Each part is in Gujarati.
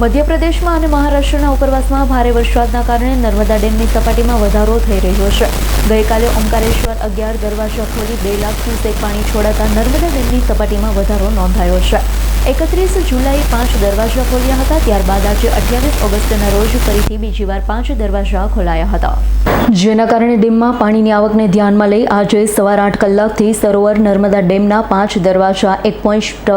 મધ્યપ્રદેશમાં અને મહારાષ્ટ્રના ઉપરવાસમાં ભારે વરસાદના કારણે નર્મદા ડેમની સપાટીમાં વધારો થઈ રહ્યો છે. ગઈકાલે ઓમકારેશ્વર અગિયાર દરવાજા ખોલી બે લાખ ક્યુસેક પાણી છોડાતા નર્મદા ડેમની સપાટીમાં વધારો નોંધાયો છે. એકત્રીસ જુલાઈ પાંચ દરવાજા ખોલ્યા હતા, ત્યારબાદ આજે અઠ્યાવીસ ઓગસ્ટના રોજ ફરીથી બીજી વાર પાંચ દરવાજા ખોલાયા હતા. જેના કારણે ડેમમાં પાણીની આવકને ધ્યાનમાં લઈ આજે સવાર આઠ કલાકથી સરોવર નર્મદા ડેમના પાંચ દરવાજા એક પોઈન્ટ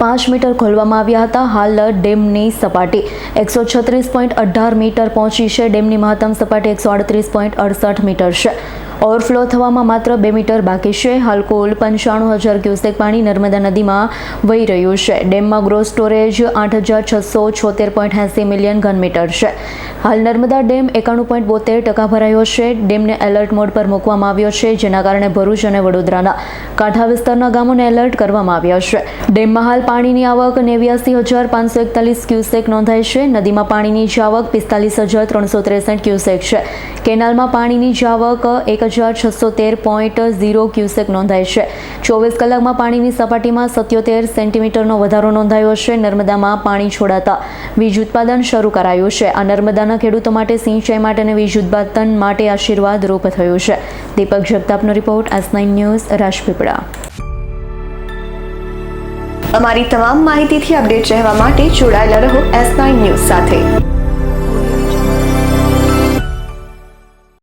પાંચ મીટર ખોલવામાં આવ્યા હતા. હાલ ડેમની સપાટી એકસો છત્રીસ પોઈન્ટ અઢાર મીટર પહોંચી છે. ડેમની મહત્તમ સપાટી એકસો આડત્રીસ પોઈન્ટ અડસઠ મીટર છે. ઓવરફ્લો થવામાં માત્ર બે મીટર બાકી છે. હાલ કુલ પંચાણું હજાર ક્યુસેક પાણી નર્મદા નદીમાં વહી રહ્યું છે. ડેમમાં ગ્રોસ સ્ટોરેજ આઠ હજાર છસો છોતેર પોઈન્ટ એંસી મિલિયન ઘન મીટર છે. હાલ નર્મદા ડેમ એકાણું પોઈન્ટ બોતેર ટકા ભરાયો છે. ડેમને એલર્ટ મોડ પર મૂકવામાં આવ્યો છે, જેના કારણે ભરૂચ અને વડોદરાના કાંઠા વિસ્તારના ગામોને એલર્ટ કરવામાં આવ્યા છે. ડેમમાં હાલ પાણીની આવક નેવ્યાસી હજાર પાંચસો એકતાલીસ ક્યુસેક નોંધાઈ છે. નદીમાં પાણીની જાવક પિસ્તાલીસ હજાર ત્રણસો ત્રેસઠ ક્યુસેક છે. કેનાલમાં પાણીની જાવક એક હજાર છસો તેર પોઈન્ટ ઝીરો ક્યુસેક નોંધાઈ છે. ચોવીસ કલાકમાં પાણીની સપાટીમાં સત્યોતેર સેન્ટીમીટરનો વધારો નોંધાયો છે. નર્મદામાં પાણી છોડાતા વીજ ઉત્પાદન શરૂ કરાયું છે. આ નર્મદાના ખેડૂતો માટે સિંચાઈ માટે અને વીજ ઉત્પાદન માટે આશીર્વાદ રૂપ થયું છે. Deepak જગતાપનો report, S nine news, Rajpipla. અમારી તમામ માહિતીથી અપડેટ રહેવા માટે જોડાયેલા રહો એસ નાઇન ન્યૂઝ સાથે.